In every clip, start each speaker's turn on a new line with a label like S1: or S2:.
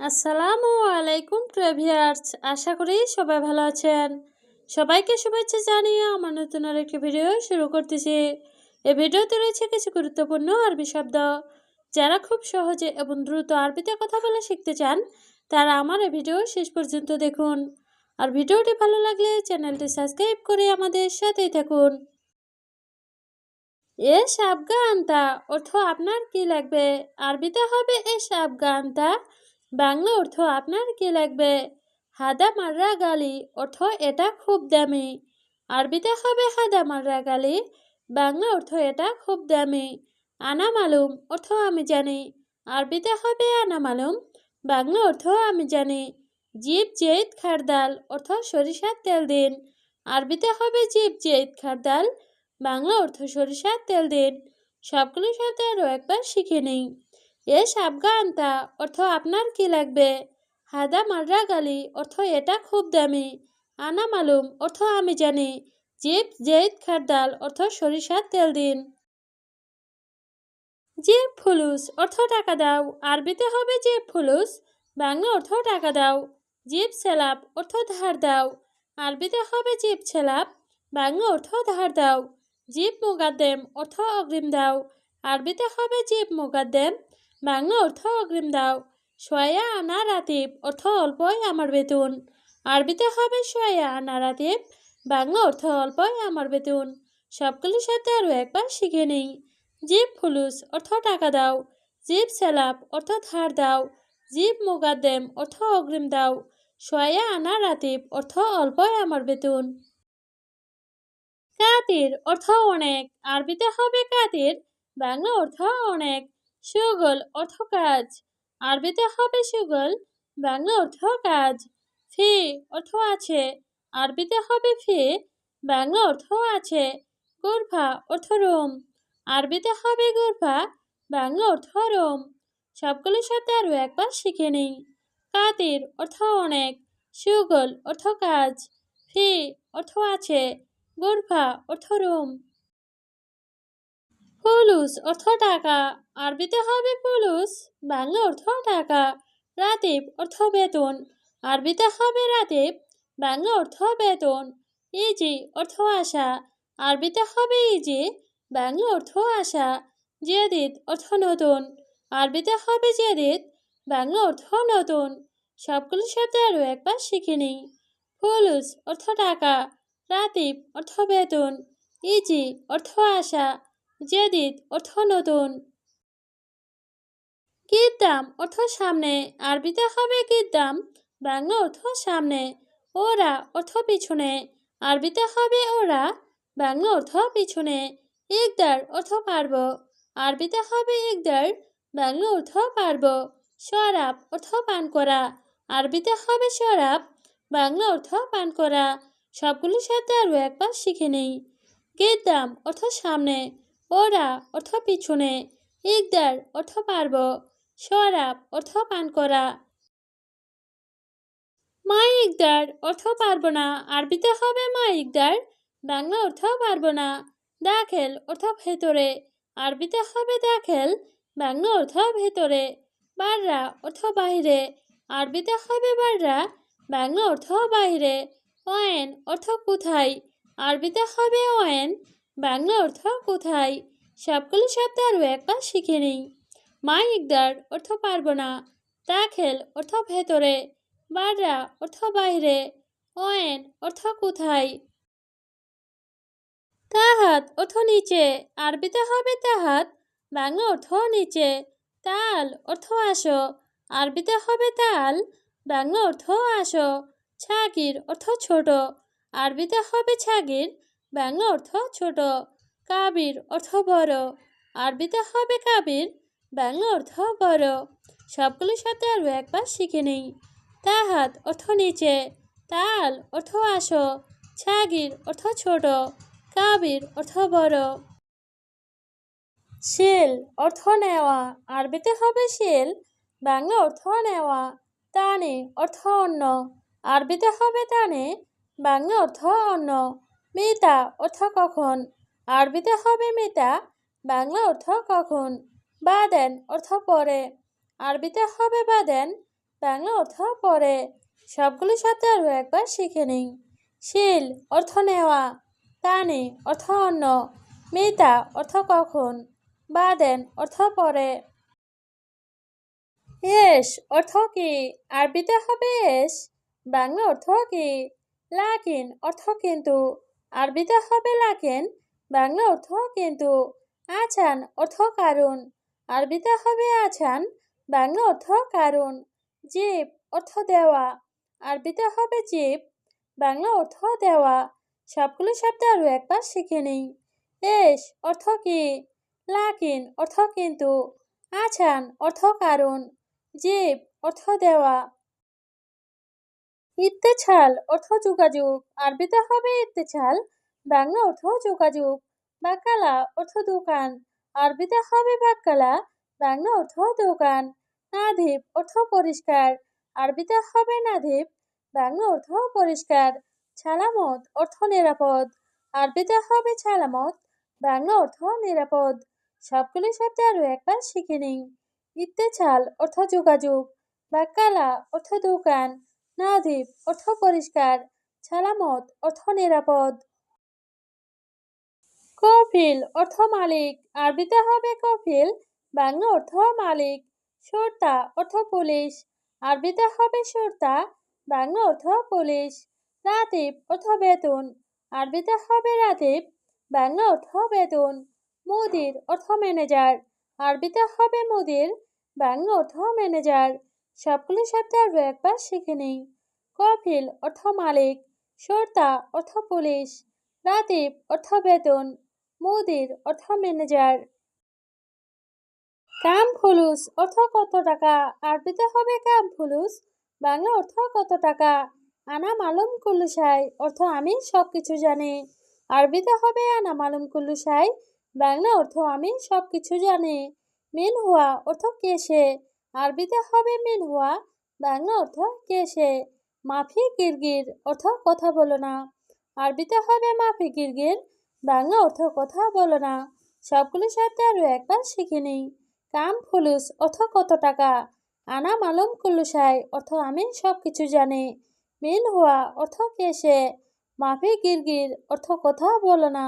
S1: আসসালামু আলাইকুম, ট্রেভিয়ার্স। আশা করি সবাই ভালো আছেন। সবাইকে শুভেচ্ছা জানিয়ে আমার নতুন আর একটি ভিডিও শুরু করতেছি। এই ভিডিওতে রয়েছে কিছু গুরুত্বপূর্ণ আরবি শব্দ। যারা খুব সহজে এবং দ্রুত আরবিতে কথা বলে শিখতে চান, তারা আমার এই ভিডিও শেষ পর্যন্ত দেখুন। আর ভিডিওটি ভালো লাগলে চ্যানেলটি সাবস্ক্রাইব করে আমাদের সাথেই থাকুন। এ সাবগানতা অর্থ আপনার কি লাগবে? আরবিতে হবে এ সাবগানতা। বাংলা অর্থ আপনার কি লাগবে? হাদা মাররা গালি, অর্থ এটা খুব দামি। আরবিতে হবে হাদা মাররা গালি, বাংলা অর্থ এটা খুব দামি। আনা মালুম, অর্থ আমি জানি। আরবিতে হবে আনা মালুম, বাংলা অর্থ আমি জানি। জিপ জেদ খারদাল অর্থ সরিষার তেল দিন। আরবিতে হবে জিপ জেদ খারদাল বাংলা অর্থ সরিষার তেল দিন। সবগুলো শব্দ আরও একবার শিখে নিই। এ সাবগানতা অর্থ আপনার কি লাগবে? হাদা মাররা গালি, অর্থ এটা খুব দামি। আনা মালুম, অর্থ আমি জানি। জিপ জেদ খারদাল অর্থ সরিষার তেল দিন। জিপ ফুলুস, অর্থ টাকা দাও। আরবিতে হবে জিপ ফুলুস, বাংলা অর্থ টাকা দাও। জিপ সেলাপ, অর্থ ধার দাও। আরবিতে হবে জিপ ছেলাপ বাংলা অর্থ ধার দাও। জিপ মোগাদ্দেম অর্থ অগ্রিম দাও। আরবিতে হবে জিপ মোগাদ্দেম বাংলা অর্থ অগ্রিম দাও। সোয়া আনা রাতিব অর্থ অল্পই আমার বেতন। আরবিতে হবে সোয়া আনা রাতিব বাংলা অর্থ অল্পই আমার বেতন। সবগুলি শব্দ আরও একবার শিখে নেই। জিপ ফুলুস, অর্থ টাকা দাও। জিপ সেলাপ, অর্থ ধার দাও। জিপ মোগাদ্দেম অর্থ অগ্রিম দাও। সোয়া আনা রাতিব, অর্থ অল্পই আমার বেতন। কাতির, অর্থ অনেক। আরবিতে হবে কাতির বাংলা অর্থ অনেক। সুগল অর্থ কাজ। আরবিতে হবে সুগল, বাংলা অর্থ কাজ। ফি অর্থ আছে। আরবিতে হবে ফি, বাংলা অর্থ আছে। গুরফা অর্থ রোম। আরবিতে হবে গুরফা, বাংলা অর্থ রোম। সবগুলো শব্দ আরও একবার শিখে নিই। কাতির অর্থ অনেক, সুগল অর্থ কাজ। ফি অর্থ আছে, গুরফা অর্থ রোম। ফুলুস অর্থ টাকা, আরবিতে হবে ফুলুস বাংলা অর্থ টাকা রাতিব অর্থ বেতন, আরবিতে হবে রাতিব বাংলা অর্থ বেতন ইজি অর্থ আশা, আরবিতে হবে ইজি বাংলা অর্থ আশা জেদিদ অর্থ নতুন, আরবিতে হবে জেদিদ বাংলা অর্থ নতুন, সবগুলো শব্দ আরও একবার শিখে নিই ফুলুস অর্থ টাকা রাতিব অর্থ বেতন ইজি অর্থ আশা জেদিদ অর্থ নতুন। গিদ্দাম অর্থ সামনে, আরবিতে হবে গিদ্দাম বাংলা অর্থ সামনে, ওরা অর্থ পিছনে, আরবিতে হবে ওরা, বাংলা অর্থ পিছনে একদার অর্থ পারব, আরবিতে হবে ইকদার, বাংলা অর্থ পারব, শরাব অর্থ পান করা, আরবিতে হবে শরাব, বাংলা অর্থ পান করা, সবগুলো শব্দ আরও একবার শিখে নেই। গেদ্দাম অর্থ সামনে ওরা অর্থ পিছনে, ইকদার অর্থ পারব সরাব অর্থ পান করা। মা ইকদার অর্থ পারব না, আরবিতে হবে মা ইকদার, বাংলা অর্থ পারব না, দাখেল অর্থ ভেতরে, আরবিতে হবে দাখেল, বাংলা অর্থ ভেতরে, বাররা অর্থ বাহিরে, আরবিতে হবে বাররা, বাংলা অর্থ বাহিরে, অয়েন অর্থ কোথায়, আরবিতে হবে ওয়েন বাংলা অর্থ কোথায়? সবগুলো শব্দ আরও একবার শিখে নিই। মা ইকদার অর্থ পারব না দাখেল অর্থ ভেতরে, বাররা অর্থ বাইরে ওয়েন অর্থ কোথায়? তাহাত অর্থ নিচে, আরবিতে হবে তাহাত, বাংলা অর্থ নিচে, তাল অর্থ আসো, আরবিতে হবে তাল, বাংলা অর্থ আসো, ছাগির অর্থ ছোট, আরবিতে হবে ছাগির বাংলা অর্থ ছোট, কাবির অর্থ বড়, আরবিতে হবে কাবির বাংলা অর্থ বড়। সবগুলো সাথে আরও একবার শিখে নেই। তাহাত অর্থ নিচে, তাল অর্থ আসো, ছাগির অর্থ ছোট, কাবির অর্থ বড়। শিল অর্থ নেওয়া, আরবিতে হবে শিল বাংলা অর্থ নেওয়া, তানে অর্থ অন্য, আরবিতে হবে তানে বাংলা অর্থ অন্য। মিতা অর্থ কখন? আরবিতে হবে মিতা বাংলা অর্থ কখন? বা দেন অর্থ পরে। আরবিতে হবে বা দেন বাংলা অর্থ পরে। সবগুলো শব্দ আরও একবার শিখে নিই। শিল, অর্থ নেওয়া। তানি, অর্থ অন্য। মিতা অর্থ কখন? বা দেন অর্থ পরে। এস, অর্থ কি? আরবিতে হবে এস। বাংলা অর্থ কি? লাকিন, অর্থ কিন্তু। আরবিতে হবে লাকেন বাংলা অর্থ কিন্তু আছান অর্থ কারণ আরবিতে হবে আছান, বাংলা অর্থ কারণ জীব অর্থ দেওয়া। আরবিতে হবে জীব, বাংলা অর্থ দেওয়া। সবগুলো শব্দ আরও একবার শিখে নিই। এস অর্থ কি? লাকিন অর্থ কিন্তু আছান অর্থ কারণ জীব অর্থ দেওয়া। ইত্তেছাল, অর্থ যোগাযোগ। আরবিতে হবে ইত্তেছাল, বাংলা অর্থ যোগাযোগ। বাকালা অর্থ দোকান। আরবিতে হবে বাকালা, বাংলা অর্থ দোকান। নাধিব অর্থ পরিষ্কার। আরবিতে হবে নাধিব বাংলা অর্থ পরিষ্কার। ছালামত অর্থ নিরাপদ। আরবিতে হবে ছালামত, বাংলা অর্থ নিরাপদ। সবগুলি শব্দ আরও একবার শিখে নিই। ইত্তেছাল, অর্থ যোগাযোগ। বাকালা, অর্থ দোকান। নাধিব অর্থ পরিষ্কার, ছালামত, অর্থ নিরাপদ। কফিল, অর্থ মালিক, আরবিতে হবে কফিল, বাংলা অর্থ মালিক সর্তা অর্থ পুলিশ, আরবিতে হবে সর্তা বাংলা অর্থ পুলিশ, রাতিব, অর্থ বেতন, আরবিতে হবে রাতিব, বাংলা অর্থ বেতন, মুদির, অর্থ ম্যানেজার, আরবিতে হবে মুদির, বাংলা অর্থ ম্যানেজার। সবগুলি শব্দ আরও একবার শিখে নিই। কফিল অর্থ মালিক সর্তা অর্থ পুলিশ, রাতিব অর্থ বেতন, মুদির অর্থ ম্যানেজার। কাম ফুলুস অর্থ কত টাকা? আরবিতে হবে কাম ফুলুস, বাংলা অর্থ কত টাকা? আনা মালুম কুল্লুসাই অর্থ আমি সব কিছু জানি। আরবিতে হবে আনা মালুম কুল্লুসাই বাংলা অর্থ আমি সব কিছু জানি। মিন হুয়া অর্থ কেসে আরবিতে হবে মিন বাংলা অর্থ কেসে মাফি গিরগির অর্থ কথা বলো না। আরবিতে হবে মাফি গিরগির। বাংলা অর্থ কথা বলো না। সবগুলো শব্দ আরও একবার শিখে নিই। কাম ফুলুস অর্থ কত টাকা? আনা মালুম কুল্লুসাই অর্থ আমি সব কিছু জানি। মিন হুয়া অর্থ কেসে মাফি গিরগির অর্থ কথা বলো না।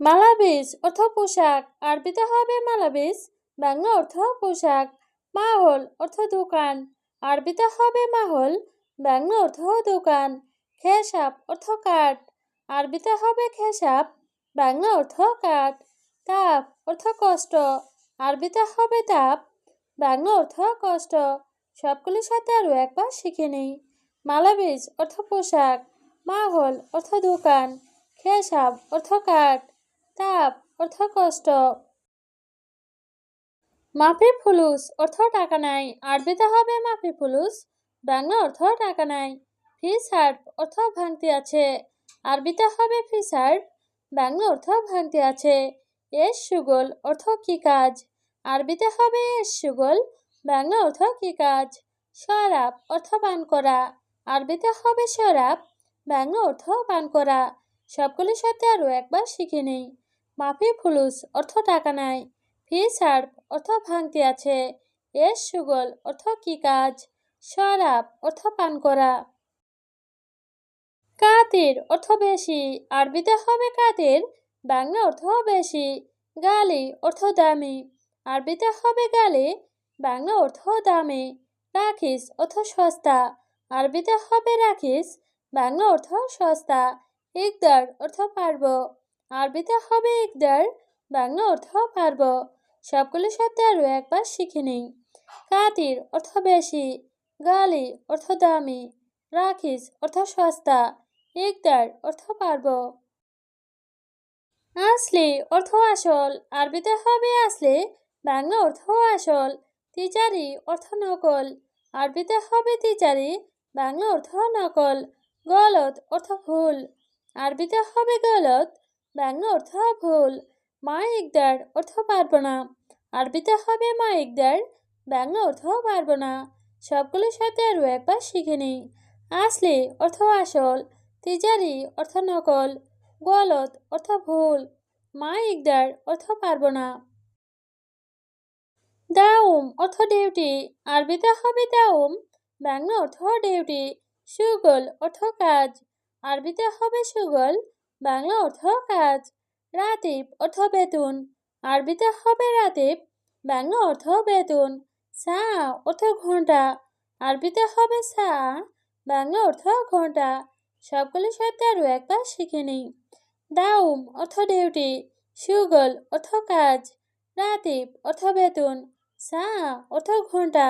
S1: মালাবিস অর্থ পোশাক। আরবিতে হবে মালাবিস। বাংলা অর্থ পোশাক, মাহল অর্থ দোকান, আরবিতে হবে মাহল, বাংলা অর্থ দোকান খেসাপ অর্থ কাঠ, আরবিতে হবে খেসাপ বাংলা অর্থ কাঠ, তাপ অর্থ কষ্ট, আরবিতে হবে তাপ, বাংলা অর্থ কষ্ট, সবগুলির সাথে আরও একবার শিখে নিই। মালাবিজ অর্থ পোশাক, মাহল অর্থ দোকান, খেসাব অর্থ কাঠ, তাপ অর্থ কষ্ট মাফি ফুলুস, অর্থ টাকা নাই। আরবিতে হবে মাফি ফুলুস, বাংলা অর্থ টাকা নাই। ফিস হার্প অর্থ ভাঙতি আছে। আরবিতে হবে ফিস হার্প বাংলা অর্থ ভাঙতি আছে। এস সুগল, অর্থ কি কাজ? আরবিতে হবে এস সুগল, বাংলা অর্থ কি কাজ? শরাব, অর্থ পান করা। আরবিতে হবে শরাব, বাংলা অর্থ পান করা। সবগুলির সাথে আরও একবার শিখে নেই। মাফি ফুলুস, অর্থ টাকা নাই। ফি সার্ভ অর্থ ভাঙতি আছে। এস সুগল অর্থ কি কাজ? শরাব অর্থ পান করা। কাতির অর্থ বেশি? আরবিতে হবে কাতির বাংলা অর্থ বেশি। গালি অর্থ দামি। আরবিতে হবে গালি, বাংলা অর্থ দামি। রাখিস অর্থ সস্তা। আরবিতে হবে রাখিস বাংলা অর্থ সস্তা। ইকদার অর্থ পারব। আরবিতে হবে ইকদার বাংলা অর্থ পারব। সবগুলো শব্দ আরও একবার শিখে নিই। কাতির অর্থ বেশি, গালি অর্থ দামি, রাখিস অর্থ সস্তা ইকদার অর্থ পারব। আসলি অর্থ আসল, আরবিতে হবে আসলে, বাংলা অর্থ আসল, তিচারি অর্থ নকল, আরবিতে হবে তিচারি, বাংলা অর্থ নকল, গলত অর্থ ভুল, আরবিতে হবে গলত, বাংলা অর্থ ভুল। মা ইকদার অর্থ পারব না। আরবিতে হবে মা ইকদার বাংলা অর্থ পারব না। সবগুলো শব্দ আরও একবার শিখে নিই। আসলে অর্থ আসল, তিজারি অর্থ নকল গলত অর্থ ভুল, মা ইকদার অর্থ পারব না। দাউম অর্থ ডিউটি, আরবিতে হবে দাউম বাংলা অর্থ ডিউটি, সুগল অর্থ কাজ, আরবিতে হবে সুগল, বাংলা অর্থ কাজ। রাতিব অর্থ বেতন। আরবিতে হবে রাতিব, বাংলা অর্থ বেতন। সা অর্থ ঘণ্টা। আরবিতে হবে সা, বাংলা অর্থ ঘণ্টা। সবগুলো শব্দ আরও একবার শিখে নিই। দাউম অর্থ ডিউটি, সুগল অর্থ কাজ। রাতিব অর্থ বেতন, সা অর্থ ঘণ্টা।